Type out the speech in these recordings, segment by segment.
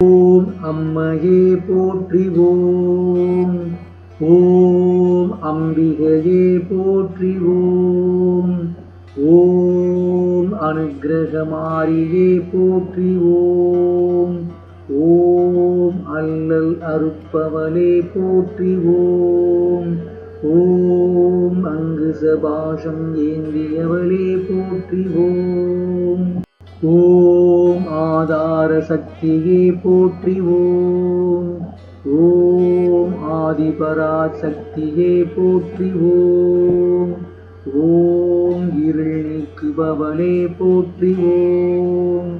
ஓம் அம்மையே போற்றிவோம். ஓம் அம்பிகையே போற்றிவோம். ஓம் அனுகிரகமாரியே போற்றிவோம். ஓம் அல்லல் அறுப்பவளே போற்றிவோம். ஓம் அங்கு சபாஷம் ஏந்தியவளே போற்றிவோம். ஓம் ஆதார சக்தியே போற்றிவோம். ஓம் ஆதிபரா சக்தியே போற்றிவோம். ஓம் இருள் நீக்குபவளே போற்றிவோம்.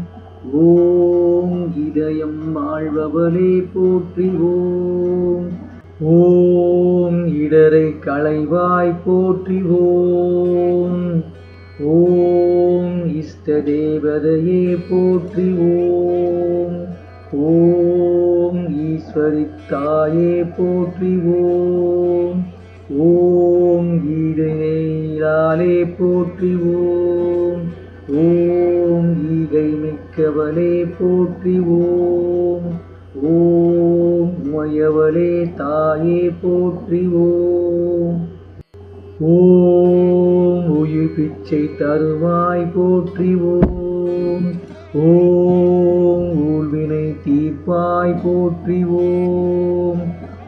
ஓம் இதயம் வாழ்பவளே போற்றிவோம். ஓம் இடரை களைவாய் போற்றிவோம். ஓம் இஷ்ட தேவதையே போற்றி ஓம். ஈஸ்வரி தாயே போற்றி ஓம். ஓம் ஈடையாலே போற்றி ஓம். ஓம் ஈகை மிக்கவளே போற்றி ஓம். ஓம் உமையவளே தாயே போற்றி ஓம். ஓம் பிச்சை தருவாய் போற்றிவோம். ஓம் ஊழ்வினை தீர்ப்பாய் போற்றிவோம்.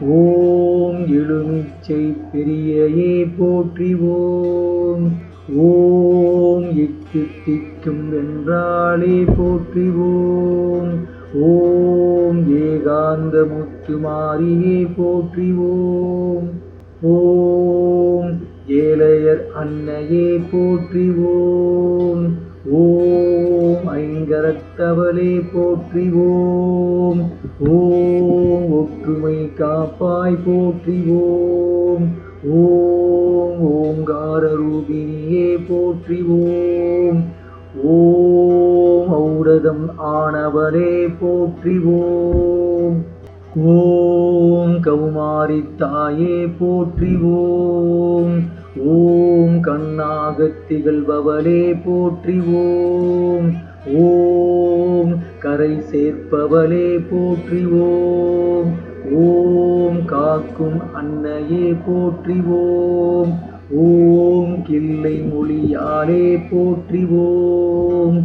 ஓம் எழுமிச்சை பெரியையே போற்றிவோம். ஓம் இக்கு திக்கும் என்றாலே போற்றிவோம். ஓம் ஏகாந்த முத்துமாரியே போற்றிவோம். ஓம் ஏழையர் அன்னையே போற்றிவோம். ஓம் ஐங்கரத்தவளே போற்றிவோம். ஓம் ஒற்றுமை காப்பாய் போற்றிவோம். ஓம் ஓங்கார ரூபினியே போற்றிவோம். ஓம் ஔடதம் ஆனவரே போற்றிவோம். ஓம் கௌமாரி தாயே போற்றிவோம். ஓம் கண்ணாகத் திகழ்பவளே போற்றிவோம். ஓம் கரை சேர்ப்பவளே போற்றிவோம். ஓம் காக்கும் அன்னையே போற்றிவோம். ஓம் கிள்ளை மொழியாலே போற்றிவோம்.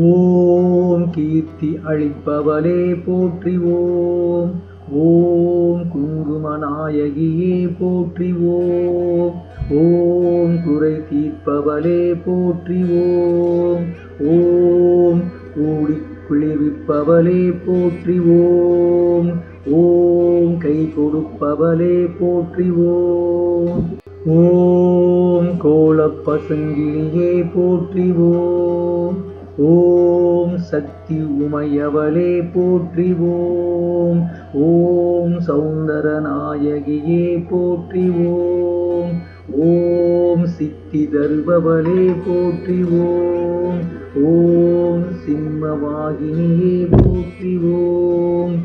ஓம் கீர்த்தி அழிப்பவளே போற்றிவோம். ஓம் குங்குமநாயகியே போற்றிவோம். ஓம் குறை தீர்ப்பவளே போற்றிவோம். ஓம் கூடி குளிர்விப்பவளே போற்றிவோம். ஓம் கை கொடுப்பவளே போற்றிவோம். ஓம் கோலப்பசங்கிலியே போற்றிவோம். ஓம் சக்தி உமையவளே போற்றிவோம். ஓம் சௌந்தர நாயகியே போற்றிவோம். ஓம் சித்தி தருபவளே போற்றிவோம். ஓம் சிம்மவாகினியே போற்றிவோம்.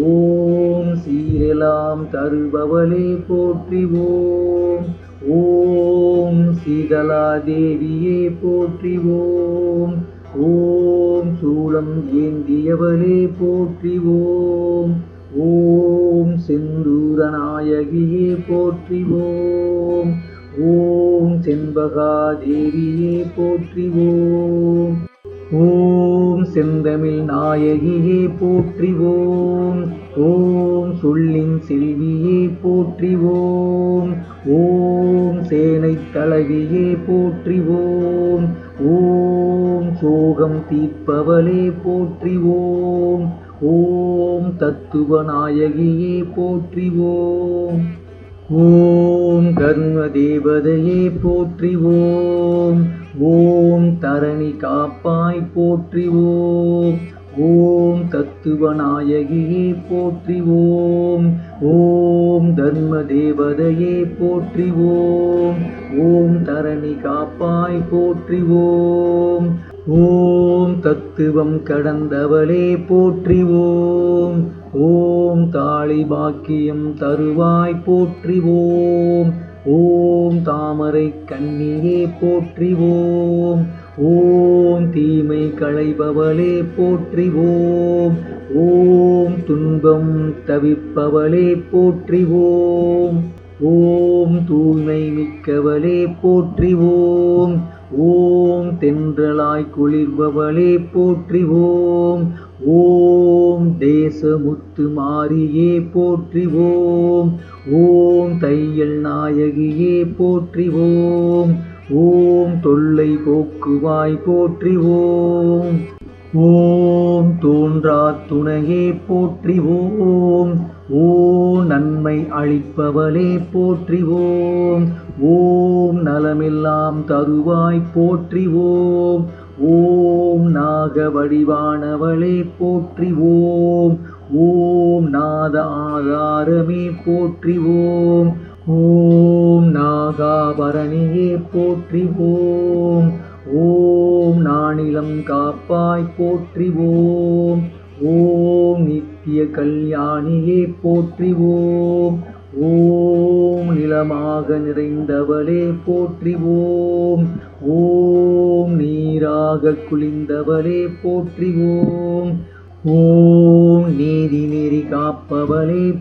ஓம் சீரெலாம் தருபவளே போற்றிவோம். ஓம் சீதலா தேவியே போற்றிவோம். ஓம் சூளம் ஏந்தியவளே போற்றிவோம். ஓம் செந்தூரநாயகியே போற்றிவோம். ஓம் செண்பகா தேவியே போற்றிவோம். ஓம் செந்தமிழ் நாயகியே போற்றிவோம். ஓம் சொல்லின் செல்வியே போற்றிவோம். ஓம் சேனை தலைவியே போற்றிவோம். ஓம் சோகம் தீர்ப்பவளே போற்றிவோம். ஓம் தத்துவநாயகியே போற்றிவோம். ஓம் கர்ம தேவதையே போற்றிவோம். ஓம் தரணி காப்பாய் போற்றிவோம். ஓம் தத்துவநாயகி போற்றிவோம். ஓம் தர்ம தேவதையே போற்றிவோம். ஓம் தரணி காப்பாய் போற்றிவோம். ஓம் தத்துவம் கடந்தவளே போற்றிவோம். ஓம் தாளி பாக்கியம் தருவாய் போற்றிவோம். ஓம் தாமரை கண்ணியே போற்றிவோம். ஓம் தீமை களைபவளே போற்றி ஓம் ஓம் துன்பம் தவிப்பவளே போற்றி ஓம் ஓம் தூய்மை மிக்கவளே போற்றி ஓம் ஓம் தென்றலாய் குளிர்பவளே போற்றிவோம். ஓம் தேசமுத்து மாரியே போற்றிவோம். ஓம் தையல் நாயகியே போற்றி ஓம் தொல்லை போக்குவாய் போற்றி ஓம் ஓம் தோன்றா துணையே போற்றி ஓம் ஓ நன்மை அளிப்பவளே போற்றிவோம். ஓம் நலமெல்லாம் தருவாய் போற்றி ஓம் ஓம் நாக வடிவானவளே போற்றி ஓம் ஓம் நாத ஆதாரமே போற்றி ஓம் நாகாபரணியே போற்றி ஓம் ஓம் நானிலம் காப்பாய் போற்றி ஓம் ஓம் நித்திய கல்யாணியே போற்றி ஓம் ஓம் நிலமாக நிறைந்தவளே போற்றி ஓம் ஓம் நீராக குளிந்தவளே போற்றி ஓம் ஓம் நீதி நெறி கா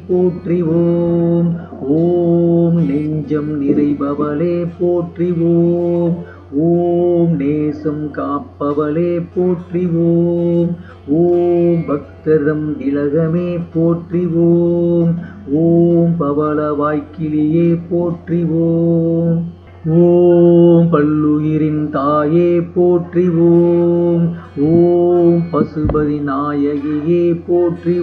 போற்றி ஓம் ஓம் நெஞ்சம் நிறைபவளே போற்றிவோம். ஓம் ஓம் நேசம் காப்பவளே போற்றி ஓம் ஓம் பக்தரம் திலகமே போற்றி ஓம் ஓம் பவள வாய்க்கிலியே போற்றிவோம். ஓம் பல்லுயிரின் தாயே போற்றி ஓம் ஓம் பசுபதி நாயகியே போற்றி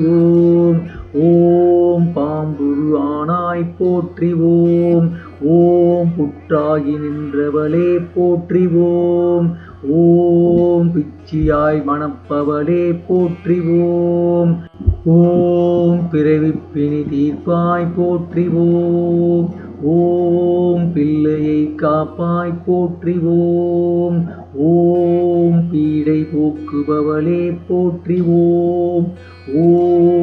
ஓம் பாம்புரு ஆனாய் போற்றிவோம். ஓம் புற்றாகி நின்றவளே போற்றிவோம். ஓம் பிச்சியாய் மணப்பவளே போற்றிவோம். ஓம் பிறவிப்பினி தீர்ப்பாய் போற்றிவோம். ஓம் பிள்ளையை காப்பாய் போற்றிவோம். ஓம் பீடை போக்குபவளே போற்றிவோம். ஓம்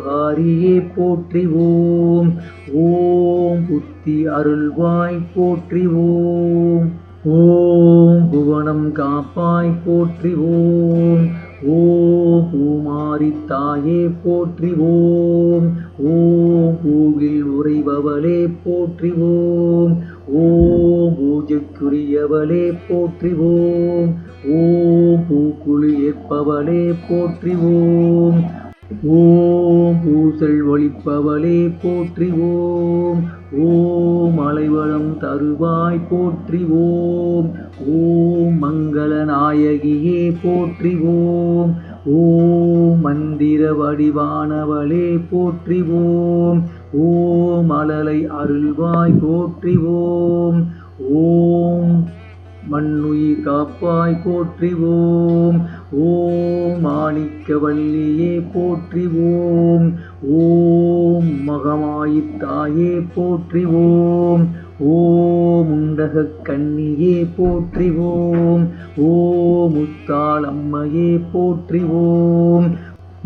பீடோபகாரியே போற்றிவோம். ஓம் புத்தி அருள்வாய் போற்றிவோம். ஓம் புவனம் காப்பாய் போற்றிவோம். ஓம் பூமாரி தாயே போற்றிவோம். ஓம் பூவில் உறைபவளே போற்றிவோம். ஓம் பூஜைக்குரியவளே போற்றிவோம். ஓம் ஓம் பூக்குழி ஏற்பவளே போற்றிவோம். ஓம் பூசல் ஒளிப்பவளே போற்றி ஓம் அலைவளம் தருவாய் போற்றி ஓம் ஓம் மங்கள நாயகியே போற்றி ஓம் ஓம் மந்திர வடிவானவளே போற்றி ஓம் ஓம் அலலை அருள்வாய் போற்றி ஓம் ஓம் மண்ணுயிர் காப்பாய் போற்றிவோம். ஓம் ஓம் மாணிக்கவல்லியே போற்றிவோம். ஓம் மகமாயித்தாயே போற்றி ஓம் ஓம் உண்டக கண்ணியே போற்றி ஓம் ஓம் முத்தாளம்மையே போற்றிவோம்.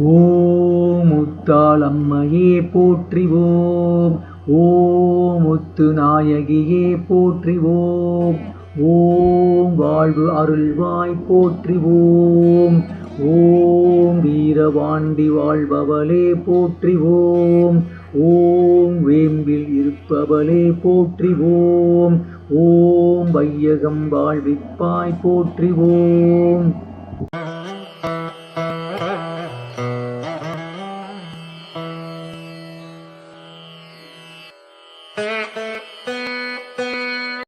ஓம் ஓம் முத்தாளம்மையே போற்றிவோம். ஓம் முத்து நாயகியே போற்றி ஓம் வாழ்வு அருள்வாய் போற்றிவோம். ஓம் வீரவாண்டி வாழ்பவளே போற்றிவோம். ஓம் வேம்பில் இருப்பவளே போற்றிவோம். ஓம் வையகம் வாழ்விப்பாய் போற்றிவோம்.